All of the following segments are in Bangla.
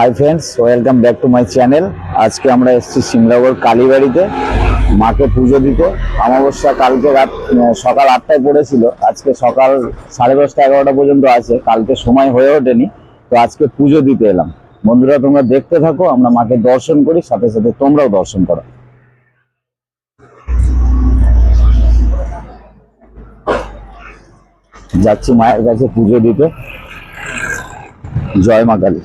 Hi friends welcome back to my channel আজকে আমরা এসেছি সিমলাগড় কালীবাড়িতে। মাকে পুজো দিতে। অমাবস্যা কালকে রাত সকাল আটটায় পড়েছিল। আজকে সকাল সাড়ে দশটা এগারোটা পর্যন্ত আছে। কালকে সময় হয়ে ওঠেনি। তো আজকে পুজো দিতে এলাম। বন্ধুরা, তোমরা দেখতে থাকো, আমরা মাকে দর্শন করি, সাথে সাথে তোমরাও দর্শন করো। যাচ্ছি মায়ের কাছে পুজো দিতে। জয় মা কালী।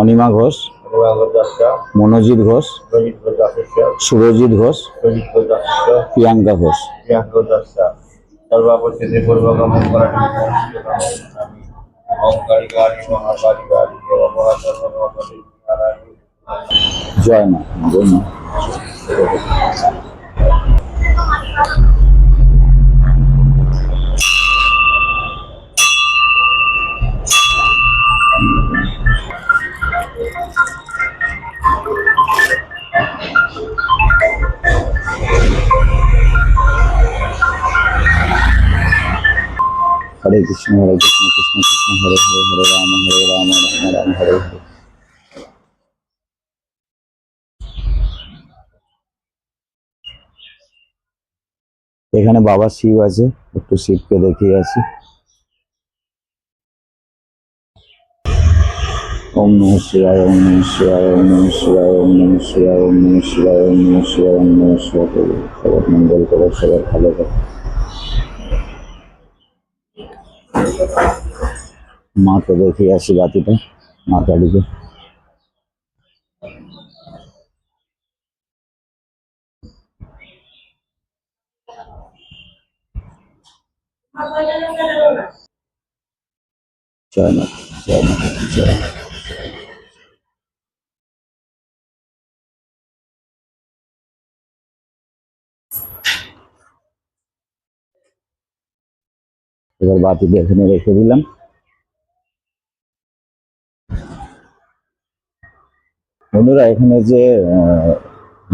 অনিমা ঘোষ মনোজিৎ ঘোষ সুরজিৎ ঘোষ প্রিয়াঙ্কা ঘোষ। জয় মা জয় মা। হরে কৃষ্ণ হরে কৃষ্ণ কৃষ্ণ কৃষ্ণ, হরে হরে হরে রাম হরে রাম রাম রাম হরে হরে। এখানে বাবা শিব আছে, একটু শিবকে দেখিয়ে আসি। ওম নমঃ শিবায়, ওম নমঃ শিবায়, ওম নমঃ শিবায়, ওম নমঃ শিবায়, ওম নমঃ শিবায়, ওম শিবায় ওম শিবায়। সবার মঙ্গল করো সবার ভালো করো মাকে দেখিয়ে আসি বাতিটা মা কালীকে জয় মা জয় মা জয় মা। এবার বাতিটা এখানে রেখে দিলাম বন্ধুরা, এখানে যে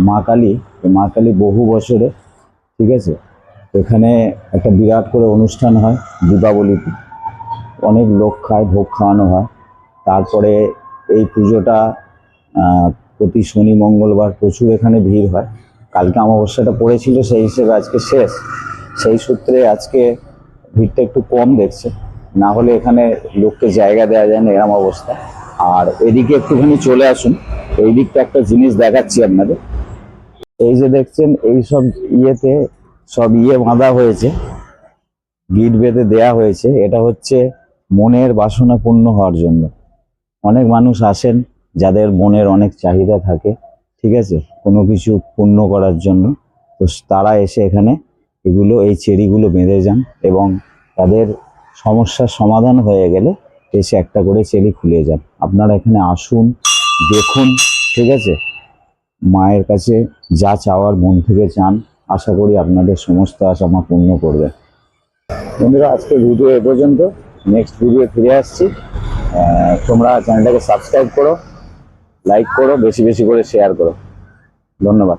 মা কালী মা কালী বহু বছরে, ঠিক আছে? এখানে একটা বিরাট করে অনুষ্ঠান হয়, দীপাবলিতে। অনেক লোক খায়, ভোগ খাওয়ানো হয়। তারপরে এই পুজোটা প্রতি শনি, মঙ্গলবার প্রচুর এখানে ভিড় হয়। কালকে অমাবস্যাটা পড়েছিল, সেই হিসেবে আজকে শেষ। সেই সূত্রে আজকে ভিড়টা একটু কম দেখছে। না হলে এখানে লোককে জায়গা দেওয়া যায় না, এরম অবস্থা। আর এদিকে একটুখানি চলে আসুন। এই দিকটা একটা জিনিস দেখাচ্ছি আপনাদের। এই যে দেখছেন, এই সব ইয়েতে সব ইয়ে বাঁধা হয়েছে। গিট বেঁধে দেয়া হয়েছে। এটা হচ্ছে মনের বাসনা পূর্ণ হওয়ার জন্য। অনেক মানুষ আসেন যাদের মনের অনেক চাহিদা থাকে, ঠিক আছে? কোনো কিছু পূর্ণ করার জন্য। তো তারা এসে এখানে এগুলো, এই চেরিগুলো বেঁধে যান এবং তাদের সমস্যার সমাধান হয়ে গেলে এসে একটা করে চেরি খুলে যান। আপনারা এখানে আসুন, দেখুন, ঠিক আছে? মায়ের কাছে যা চাওয়ার মন থেকে চান, আশা করি আপনাদের সমস্ত আশা মা পূর্ণ করবে বন্ধুরা, আজকে ভিডিও এ পর্যন্ত। নেক্সট ভিডিও ফিরে আসছি। তোমরা চ্যানেলটাকে সাবস্ক্রাইব করো লাইক করো, বেশি বেশি করে শেয়ার করো। ধন্যবাদ।